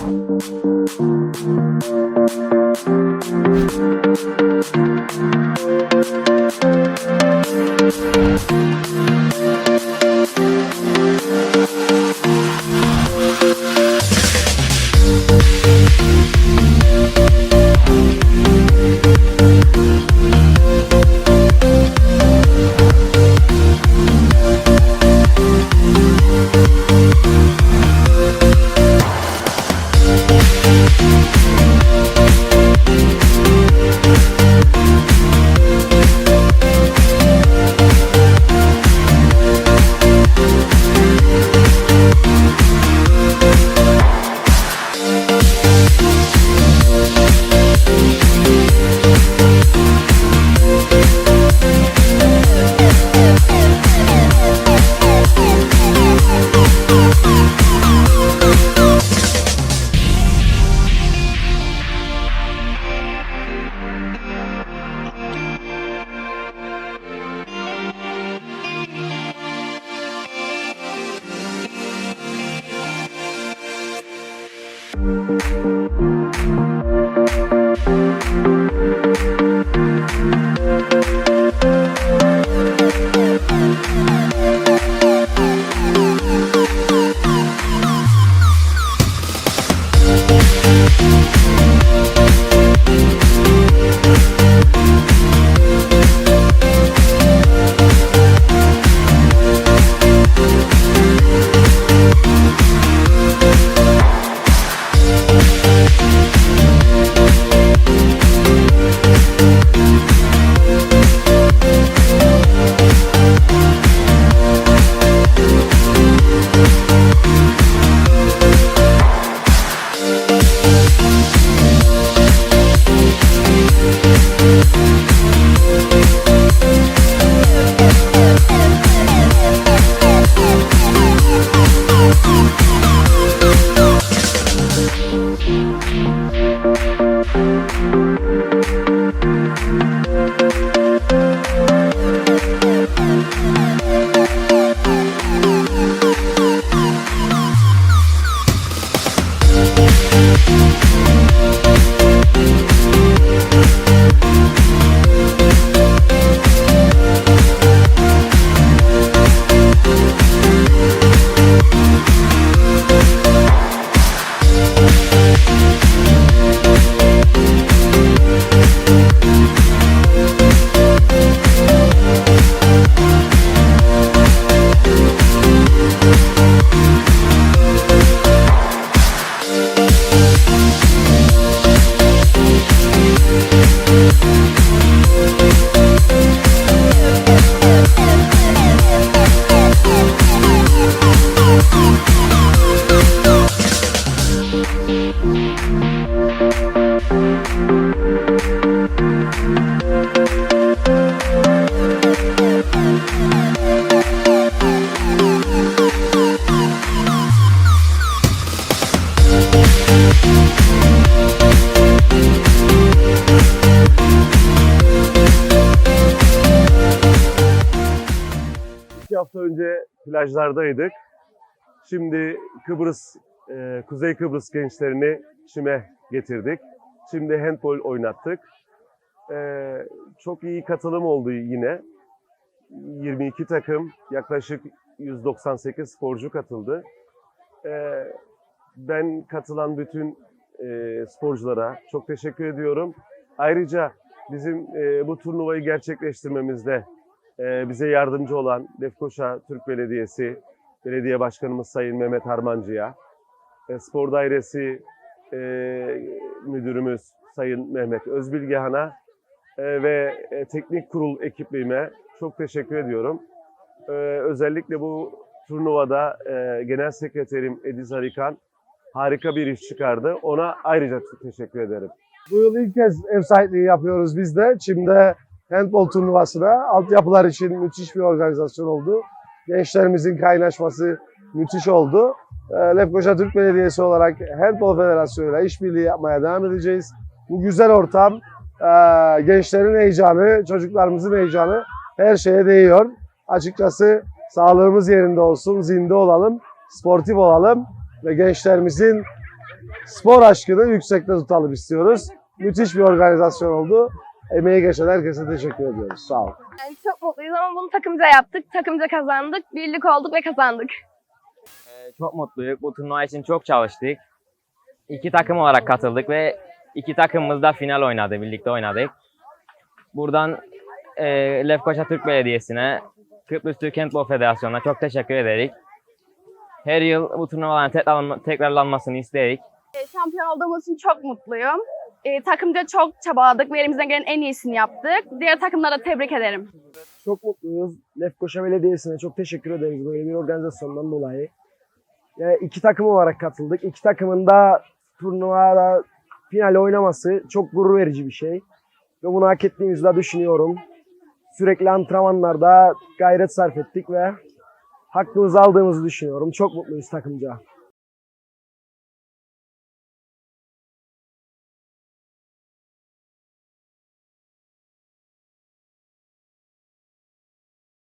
Thank you. İki hafta önce plajlardaydık. Şimdi Kıbrıs, e, Kuzey Kıbrıs gençlerini çime getirdik. Şimdi handball oynattık. E, çok iyi katılım oldu yine. 22 takım, yaklaşık 198 sporcu katıldı. E, ben katılan bütün e, sporculara çok teşekkür ediyorum. Ayrıca bizim e, bu turnuvayı gerçekleştirmemizde bize yardımcı olan Lefkoşa Türk Belediyesi, Belediye Başkanımız Sayın Mehmet Harmancı'ya, e, Spor Dairesi e, Müdürümüz Sayın Mehmet Özbilgehan'a e, ve Teknik Kurul ekipliğime çok teşekkür ediyorum. Özellikle bu turnuvada Genel Sekreterim Ediz Harikan harika bir iş çıkardı. Ona ayrıca teşekkür ederim. Bu yıl ilk kez ev sahipliği yapıyoruz biz de. Çim'de handball turnuvasına. Altyapılar için müthiş bir organizasyon oldu. Gençlerimizin kaynaşması müthiş oldu. Ee, Lefkoşa Türk Belediyesi olarak Handball Federasyonu ile işbirliği yapmaya devam edeceğiz. Bu güzel ortam, e, gençlerin heyecanı, çocuklarımızın heyecanı her şeye değiyor. Açıkçası sağlığımız yerinde olsun, zinde olalım, sportif olalım ve gençlerimizin spor aşkını yüksekte tutalım istiyoruz. Müthiş bir organizasyon oldu. Emeği geçen herkese teşekkür ediyoruz. Sağ olun. Yani çok mutluyuz ama bunu takımca yaptık. Takımca kazandık. Birlik olduk ve kazandık. Ee, Çok mutluyuz. Bu turnuva için çok çalıştık. İki takım olarak katıldık ve iki takımımız da final oynadı. Birlikte oynadık. Buradan e, Lefkoşa Türk Belediyesi'ne, Kıbrıs Türk Handball Federasyonu'na çok teşekkür ederiz. Her yıl bu turnuvaların tekrarlanma- tekrarlanmasını istedik. E, Şampiyon olduğumuz için çok mutluyum. E, takımca çok çabaladık ve elimizden gelen en iyisini yaptık. Diğer takımlara tebrik ederim. Çok mutluyuz. Lefkoşa Belediyesi'ne çok teşekkür ederiz böyle bir organizasyondan dolayı. Yani iki takım olarak katıldık. İki takımın da turnuvada final oynaması çok gurur verici bir şey. Ve bunu hak ettiğimizi de düşünüyorum. Sürekli antrenmanlarda gayret sarf ettik ve hakkımızı aldığımızı düşünüyorum. Çok mutluyuz takımca.